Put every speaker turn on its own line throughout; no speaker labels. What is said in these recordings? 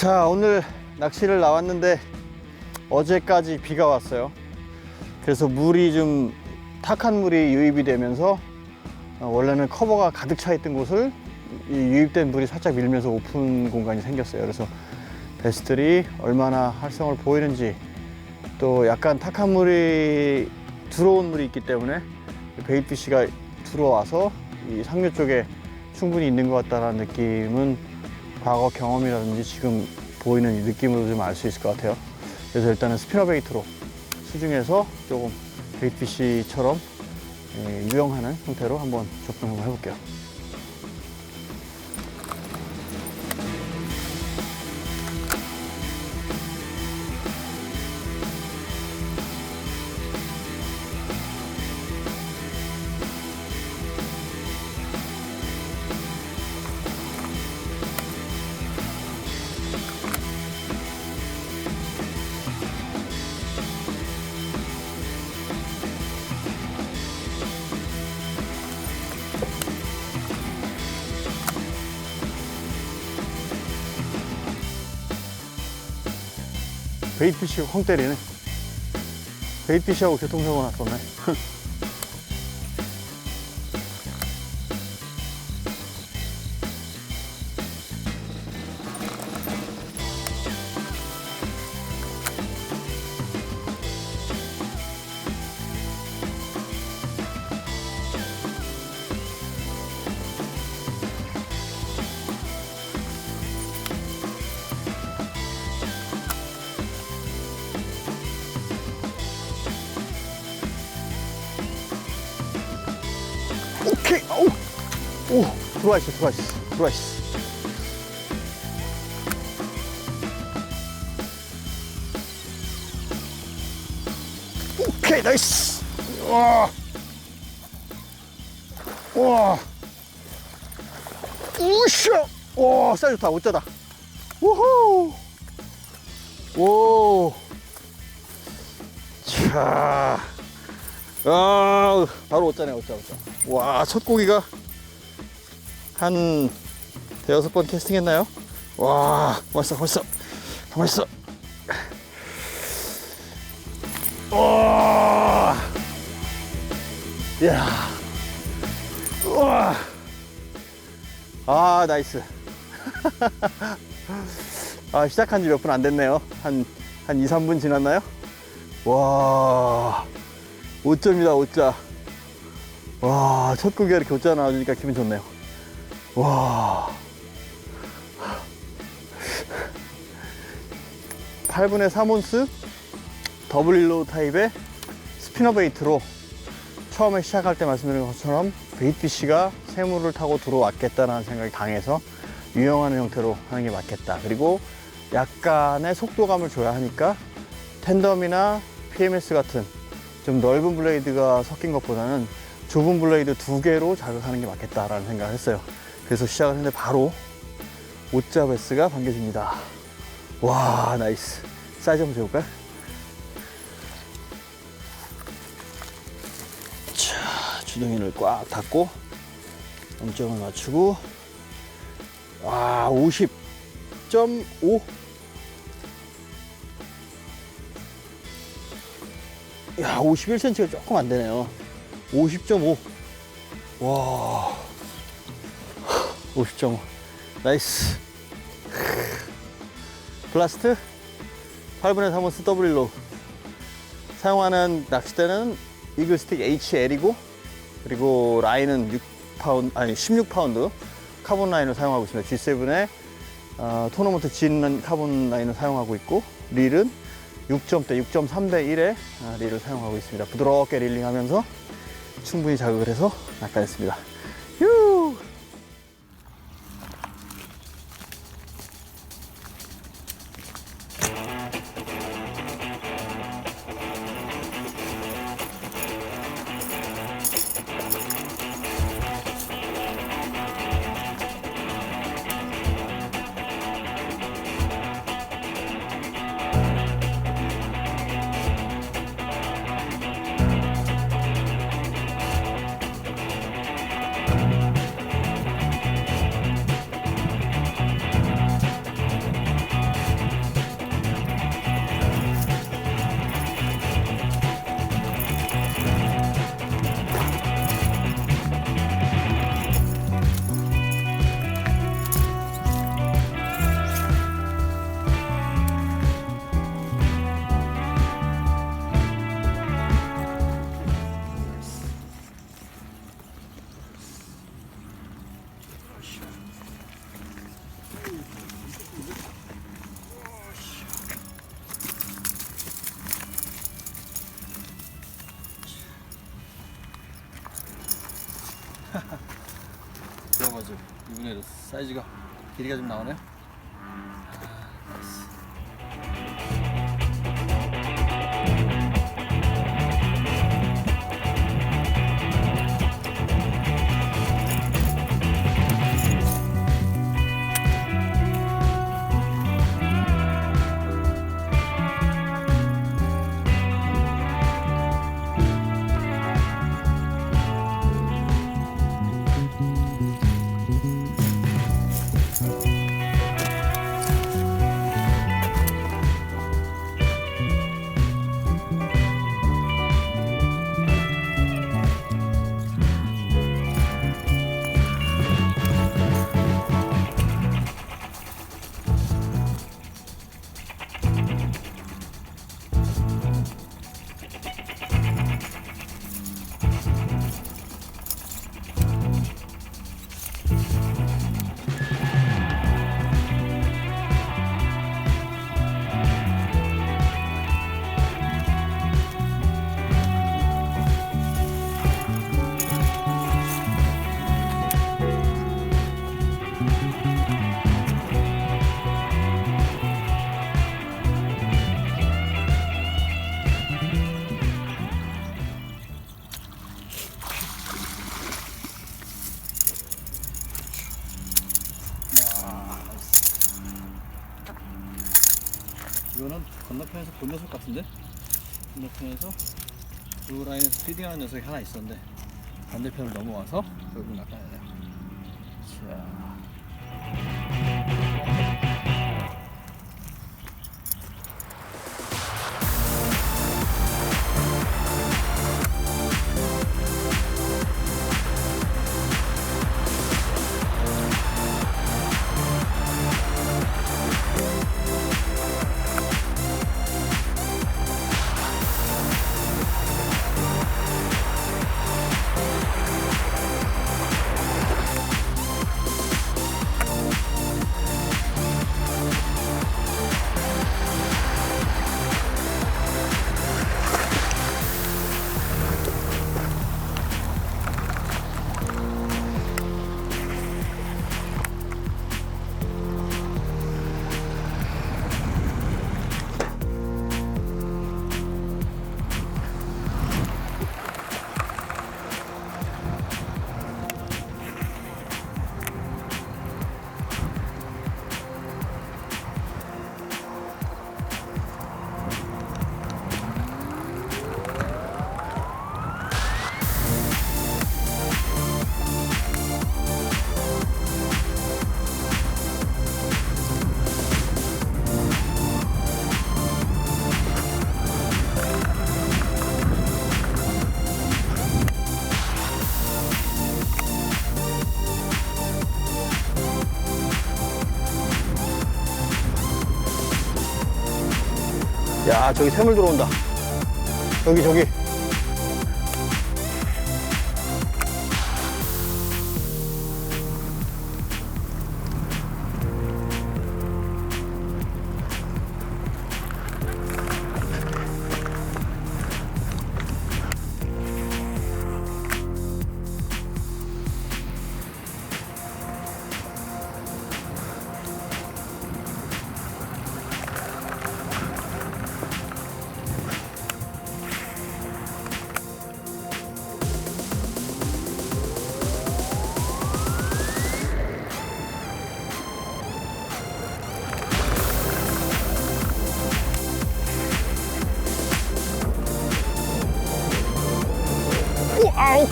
자 오늘 낚시를 나왔는데 어제까지 비가 왔어요. 그래서 물이 좀 탁한 물이 유입이 되면서 어, 원래는 커버가 가득 차 있던 곳을 이 유입된 물이 살짝 밀면서 오픈 공간이 생겼어요. 그래서 베스들이 얼마나 활성을 보이는지 또 약간 탁한 물이 들어온 물이 있기 때문에 베이트피쉬가 들어와서 이 상류 쪽에 충분히 있는 것 같다는 느낌은 과거 경험이라든지 지금 보이는 이 느낌으로 좀 알 수 있을 것 같아요. 그래서 일단은 스피너 베이트로 수중에서 조금 베이트피쉬처럼 예, 유영하는 형태로 한번 접근을 해볼게요. 베이트피쉬가 콩 때리네. 베이트피쉬하고 교통사고 났었네. 오, 들어와 있어, 들어와 있어, 들어와 있어. 오케이, 나이스. 와, 와, 우샤. 와, 사이즈 좋다, 어쩌다. 우후. 오. 자. 아, 바로 오짜네, 오짜, 오짜. 와, 첫 고기가 한 대여섯 번 캐스팅 했나요? 와, 벌써, 벌써. 있어. 와, 이야. 와. 아, 나이스. 아, 시작한 지 몇 분 안 됐네요. 한, 한 2, 3분 지났나요? 와. 5점이다 5자 와, 첫 고기가 이렇게 5자 나와주니까 기분 좋네요. 와. 8분의 3온스 더블 일로우 타입의 스피너 베이트로 처음에 시작할 때 말씀드린 것처럼 베이트피쉬가 새물을 타고 들어왔겠다라는 생각이 강해서 유영하는 형태로 하는 게 맞겠다. 그리고 약간의 속도감을 줘야 하니까 텐덤이나 PMS 같은 좀 넓은 블레이드가 섞인 것보다는 좁은 블레이드 두 개로 자극하는 게 맞겠다라는 생각을 했어요. 그래서 시작을 했는데 바로 오자 베스가 반겨줍니다. 와, 나이스. 사이즈 한번 재볼까요? 자, 주둥이를 꽉 닫고 점점을 맞추고 와, 50.5 야, 51cm가 조금 안 되네요. 50.5. 와. 50.5. 나이스. 블라스트 8분의 3온스 더블로 사용하는 낚싯대는 이글스틱 HL이고 그리고 라인은 6파운드 아니 16파운드 카본 라인을 사용하고 있습니다. G7의 어, 토너먼트 진 카본 라인을 사용하고 있고 릴은 6점대 6.3대 1의 릴을 사용하고 있습니다. 부드럽게 릴링하면서 충분히 자극을 해서 낚아냈습니다. 사이즈가 길이가 좀 나오네요 건너편에서 본 녀석 같은데? 건너편에서 그 라인에서 피딩하는 녀석이 하나 있었는데 반대편을 넘어와서 결국 나타나네요 자 야 저기 새물 들어온다. 여기 저기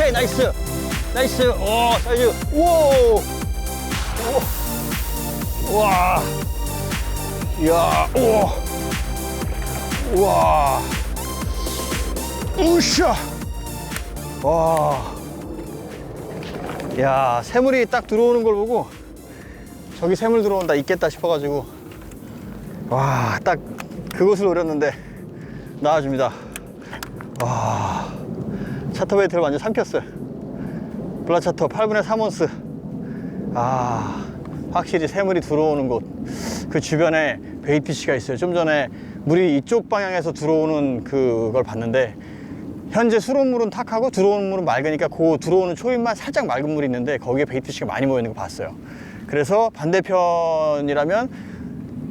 오케이, 나이스. 나이스. 오, 사이즈. 오. 오. 와. 이야, 오. 와. 우샤. 와. 야, 새물이 딱 들어오는 걸 보고 저기 새물 들어온다 있겠다 싶어가지고 와, 딱 그곳을 노렸는데 나와줍니다. 와. 차터 베이트를 완전 삼켰어요. 블라차터 8분의 3온스. 아, 확실히 새물이 들어오는 곳. 그 주변에 베이피시가 있어요. 좀 전에 물이 이쪽 방향에서 들어오는 그걸 봤는데 현재 수돗물은 탁하고 들어오는 물은 맑으니까 그 들어오는 초입만 살짝 맑은 물이 있는데 거기에 베이트치가 많이 모여 있는 거 봤어요. 그래서 반대편이라면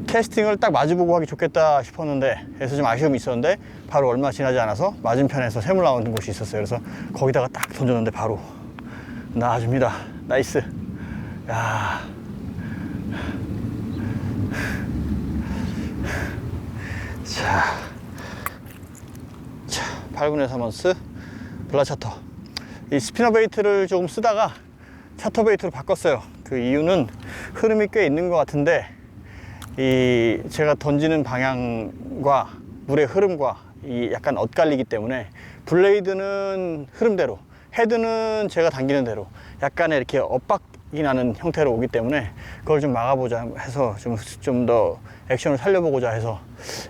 캐스팅을 딱 마주보고 하기 좋겠다 싶었는데 그래서 좀 아쉬움이 있었는데 바로 얼마 지나지 않아서 맞은편에서 샘물 나오는 곳이 있었어요. 그래서 거기다가 딱 던졌는데 바로 나와줍니다. 나이스. 야. 자. 자, 8분의 3원스 블라차터. 이 스피너 베이트를 조금 쓰다가 차터 베이트로 바꿨어요. 그 이유는 흐름이 꽤 있는 것 같은데 이 제가 던지는 방향과 물의 흐름과 이 약간 엇갈리기 때문에 블레이드는 흐름대로 헤드는 제가 당기는 대로 약간의 이렇게 엇박이 나는 형태로 오기 때문에 그걸 좀 막아보자 해서 좀 좀 더 액션을 살려보고자 해서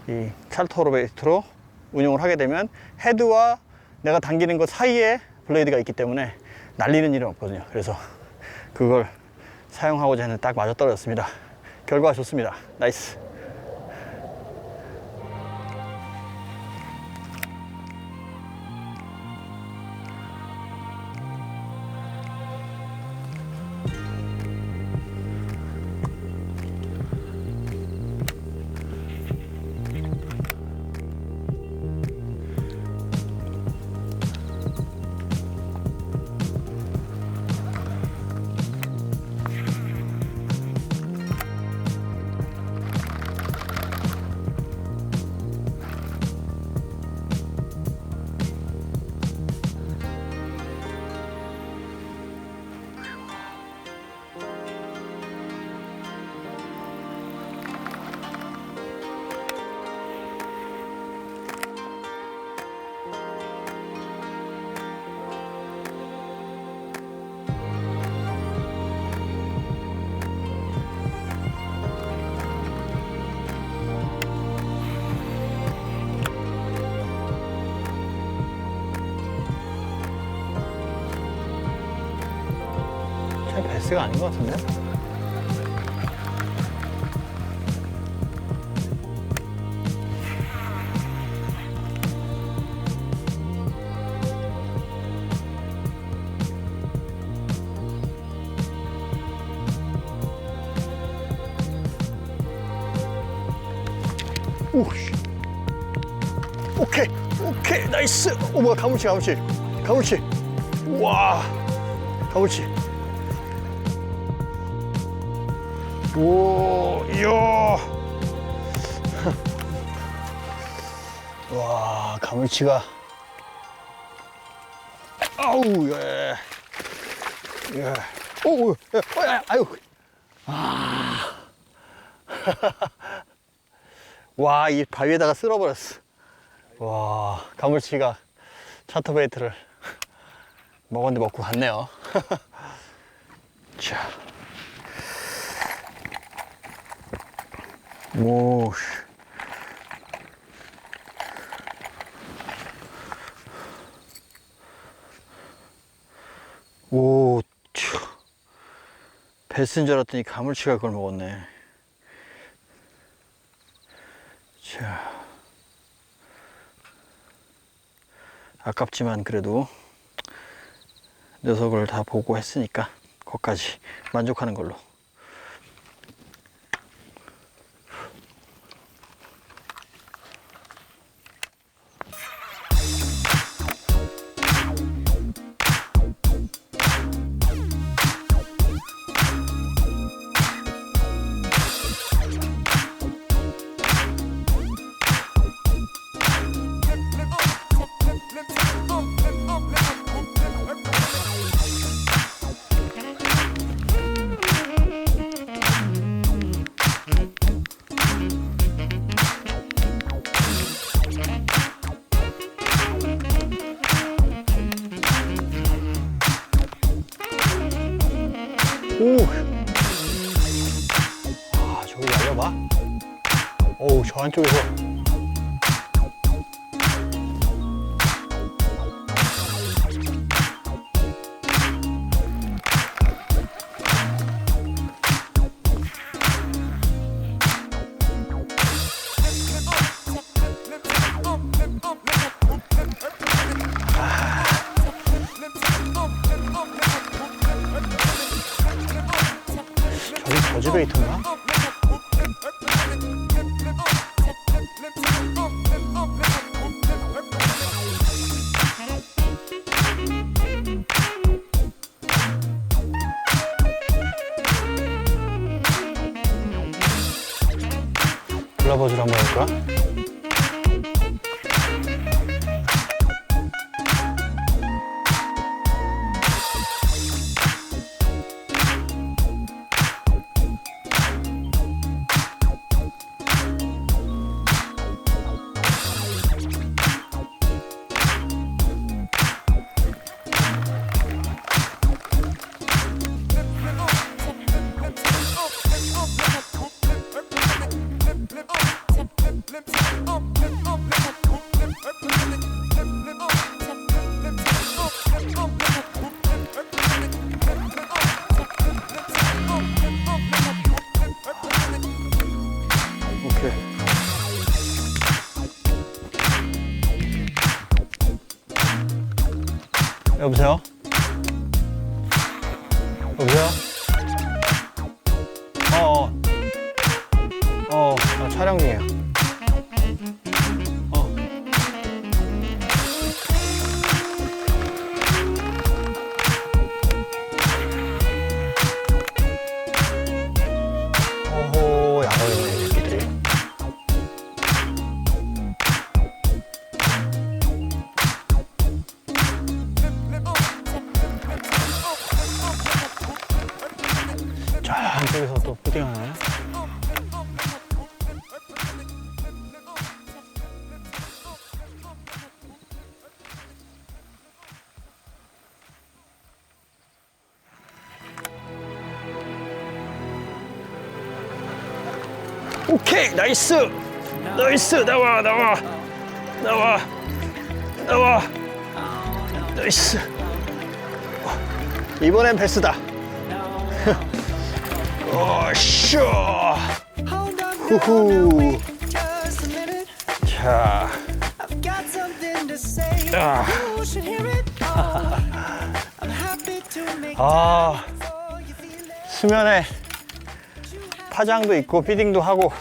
이 찰토로 베이트로 운용을 하게 되면 헤드와 내가 당기는 것 사이에 블레이드가 있기 때문에 날리는 일은 없거든요. 그래서 그걸 사용하고자 했는데 딱 맞아 떨어졌습니다. 결과 좋습니다. 나이스. 잘 베스가 아닌 것 같은데? 오케이, 나이스. 오, 뭐야, 가물치, 가물치. 가물치. 우와, 가물치. 오, 이야. 와, 가물치가. 아우, 예. 예. 오, 오, 예. 어, 야, 아유. 아. 와, 이 바위에다가 쓸어버렸어. 와, 가물치가 차터베이트를 먹었는데 먹고 갔네요. 자. 오, 씨. 오, 쭈. 베스인 줄 알았더니 가물치가 그걸 먹었네. 자. 아깝지만 그래도 녀석을 다 보고 했으니까 거기까지 만족하는 걸로. 안쪽에서 저기 저지베이트인가? 여보세요? 여보세요? 하나요? 오케이 나이스. 나이스 나와 나와. 나와 나와. 나이스. 이번엔 베스다 어쇼 후후. 자. 아. 아. 수면에 파장도 있고 피딩도 하고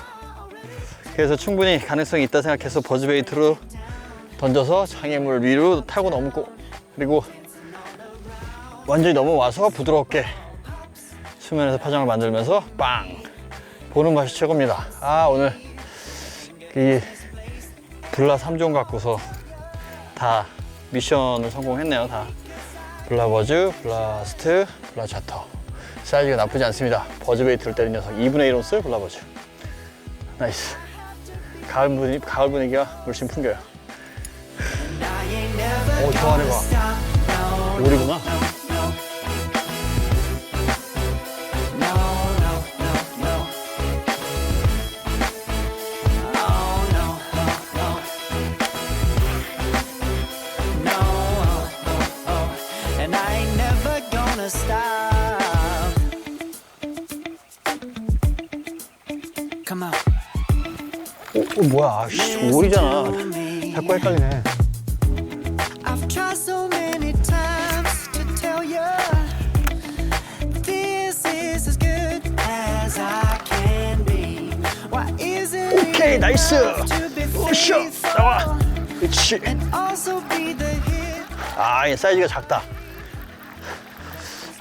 그래서 충분히 가능성이 있다 생각해서 버즈베이트로 던져서 장애물 위로 타고 넘고 그리고 완전히 넘어와서 부드럽게 수면에서 파장을 만들면서 빵! 보는 맛이 최고입니다. 아 오늘 이 블라 3종 갖고서 다 미션을 성공했네요 다. 블라버즈, 블라스트, 블라차터. 사이즈가 나쁘지 않습니다. 버즈베이트를 때린 녀석 2분의 1 온스 블라버즈. 나이스. 가을 분위기, 가을 분위기가 물씬 풍겨요. 오, 저 아래 봐. 오리구나 오, 오 뭐야 아씨 오리잖아 자꾸 헷갈리네
I've tried so many times to tell you this is as good as I can be. Why is it
오케이 나이스
enough to be
오쇼 나와 그렇지
and also be the hit?
아 얘 사이즈가 작다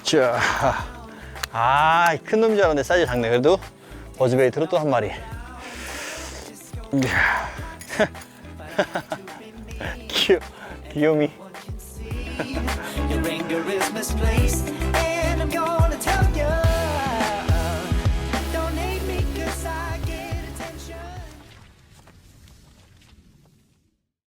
자 아 큰 놈인 줄 알았는데 사이즈 작네 그래도 버즈베이트로 또 한 마리 이야. 귀여, 귀요미